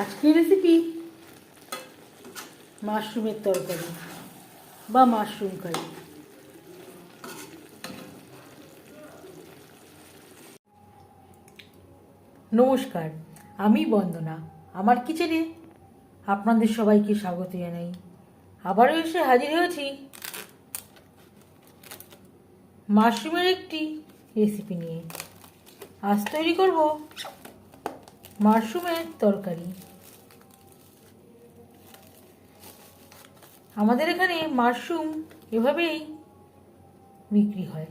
আজকের রেসিপি মাশরুমের তরকারি বা মাশরুম কারি। নমস্কার, আমি বন্দনা, আমার কিচেনে আপনাদের সবাইকে স্বাগত জানাই। আবারও এসে হাজির হয়েছি। মাশরুমের একটি রেসিপি নিয়ে। আজ তৈরি করব মাশরুমের তরকারি। আমাদের এখানে মাশরুম এভাবেই বিক্রি হয়।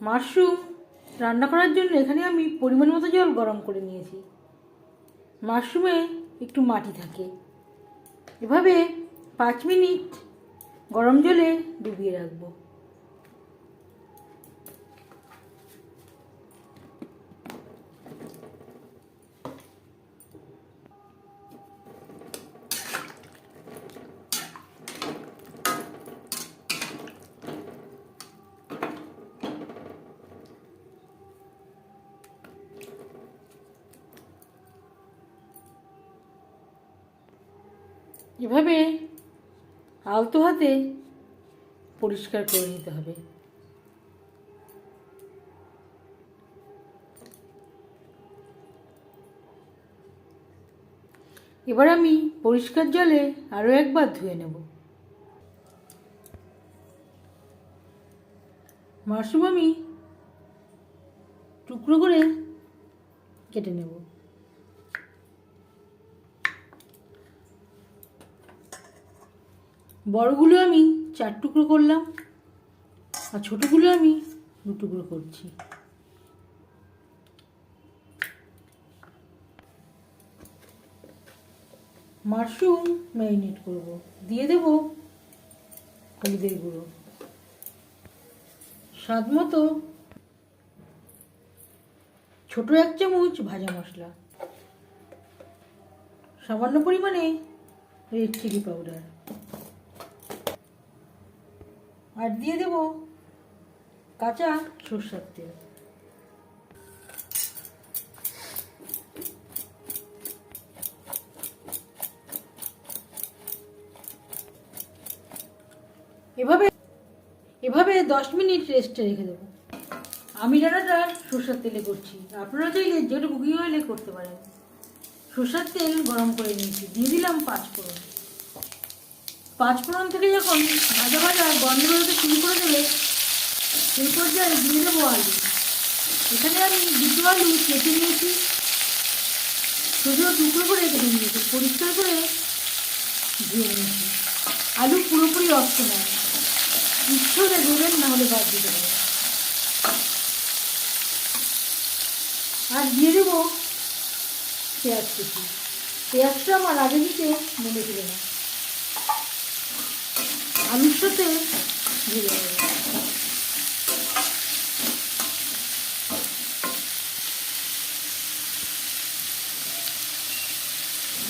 মাশরুম রান্না করার জন্য এখানে আমি পরিমাণ মতো জল গরম করে নিয়েছি। মাশরুমে একটু মাটি থাকে। এভাবে পাঁচ মিনিট গরম জলে ডুবিয়ে রাখব। এভাবে আলতো হাতে পরিষ্কার করে নিতে হবে। এবার আমি পরিষ্কার জলে আরও একবার ধুয়ে নেব। মাশরুম আমি টুকরো করে কেটে নেব। বড়গুলো আমি চার টুকরো করলাম আর ছোটোগুলো আমি দু টুকরো করছি। মাশরুম ম্যারিনেট করব। দিয়ে দেব হলুদের গুঁড়ো। স্বাদ মতো ছোটো এক চামচ ভাজা মশলা। সামান্য পরিমাণে রেড চিলি পাউডার আর দিয়ে দেব কাঁচা সর্ষের তেল। এভাবে এভাবে দশ মিনিট রেস্টে রেখে দেবো। আমি রান্নাটা সর্ষের তেলে করছি। আপনারা চাইলে যেটা কুকিং অয়েলে করতে পারেন। সর্ষের তেল গরম করে নিয়েছি। দিয়ে দিলাম পাঁচ ফোড়ন পাঁচ ফোড়ন থেকে যখন ভাজা গন্ধ বেরোতে শুরু করে দেবে, সেই পর্যায়ে দিয়ে দেবো আলু। এখানে আমি দুটো আলু কেটে নিয়েছি। ছোটো টুকরো করে কেটে নিয়েছি, পরিষ্কার করে ধুয়ে নিয়েছি। আলু পুরোপুরি অপশনাল হলে দেবেন না হলে বাদ দিতে পারেন। আর দিয়ে দেবো পেঁয়াজ কুচি। পেঁয়াজটা আমার আগে দিতে মনে ছিল না। আলুর সাথে দিয়ে দেবো।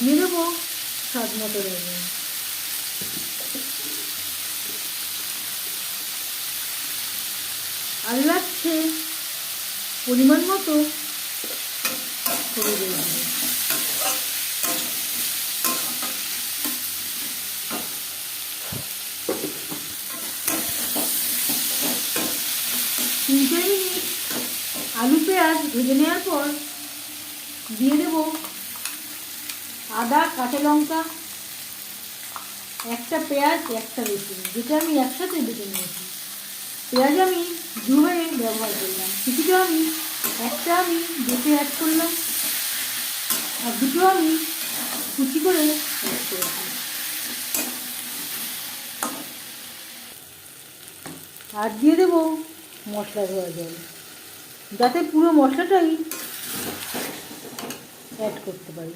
দিয়ে দেবো স্বাদ মতো আর লাগছে পরিমাণ মতো করে দেবেন তিন চার মিনিট আলু পেঁয়াজ ভেজে নেওয়ার পর দিয়ে দেব আদা, কাঁচা লঙ্কা, একটা পেঁয়াজ, একটা রসুন। যেটা আমি একসাথে বেটে নিয়েছি। পেঁয়াজ আমি দুভাবে ব্যবহার করলাম। কিছুটা আমি, একটা আমি বেটে অ্যাড করলাম। আর দুটো আমি কুচি করে অ্যাড করেছি। আর দিয়ে দেবো মশলা ধোয়া জল। যাতে পুরো মশলাটাই অ্যাড করতে পারি।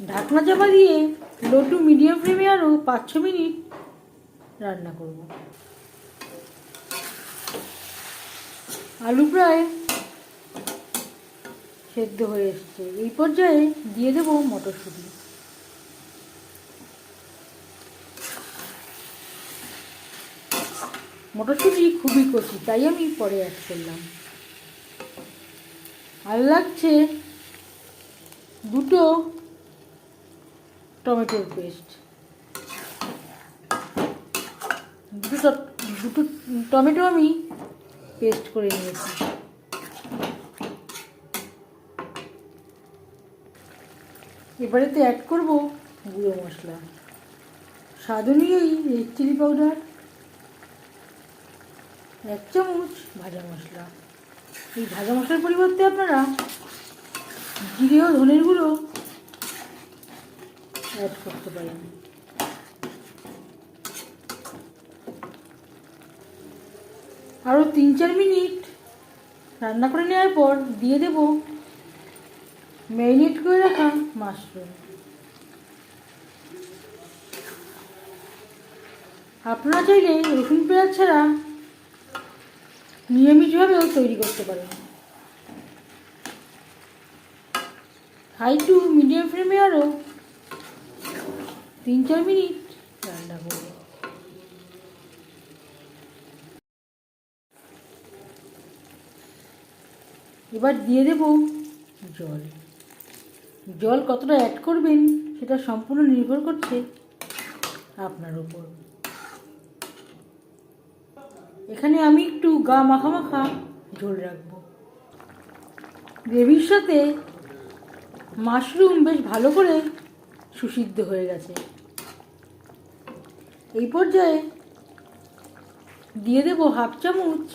ঢাকনা চাপা দিয়ে লো টু মিডিয়াম ফ্লেমে আরও পাঁচ ছ মিনিট রান্না করব। আলু প্রায় সেদ্ধ হয়ে এসছে। এই পর্যায়ে দিয়ে দেবো মটরশুঁটি। মটরশুঁটি খুবই কচি তাই আমি পরে অ্যাড করলাম। আর লাগছে দুটো টমেটোর পেস্ট। দুটো দুটো টমেটো আমি পেস্ট করে নিয়েছি। এবারেতে অ্যাড করব গুঁড়ো মশলা। স্বাদ অনুযায়ী রেড চিলি পাউডার এক চামচ ভাজা মশলা। এই ভাজা মশলার পরিবর্তে আপনারা জিরে ও ধনের গুঁড়ো অ্যাড করতে পারেন। আরও তিন চার মিনিট রান্না করে নেওয়ার পর দিয়ে দেব ম্যারিনেট করে রাখা মাশরুম আপনারা চাইলে রসুন পেঁয়াজ ছাড়া নিরামিষভাবেও তৈরি করতে পারেন। হাই টু মিডিয়াম ফ্লেমে আরও তিন চার মিনিট রান্না করব এবার দিয়ে দেব জল। জল কতটা অ্যাড করবেন, সেটা সম্পূর্ণ নির্ভর করছে আপনার উপর। এখানে আমি একটু গা মাখা মাখা ঝোল রাখব। গ্রেভির সাথে মাশরুম বেশ ভালো করে সুসিদ্ধ হয়ে গেছে। এই পর্যায়ে দিয়ে দেব হাফ চামচ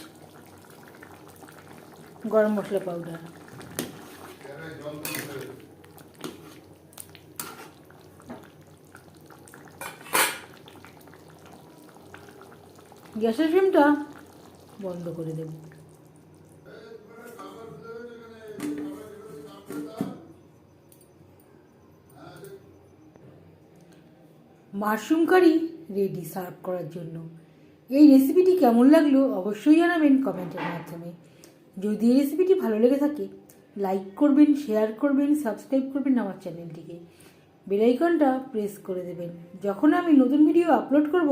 গরম মশলা পাউডার গ্যাসের ফ্লেমটা বন্ধ করে দেব। মাশরুম কারি রেডি সার্ভ করার জন্য। এই রেসিপিটি কেমন লাগল অবশ্যই জানাবেন কমেন্টের মাধ্যমে। যদি এই রেসিপিটি ভালো লেগে থাকে, লাইক করবেন, শেয়ার করবেন, সাবস্ক্রাইব করবেন আমার চ্যানেলটিকে। বেলাইকনটা প্রেস করে দেবেন। যখন আমি নতুন ভিডিও আপলোড করব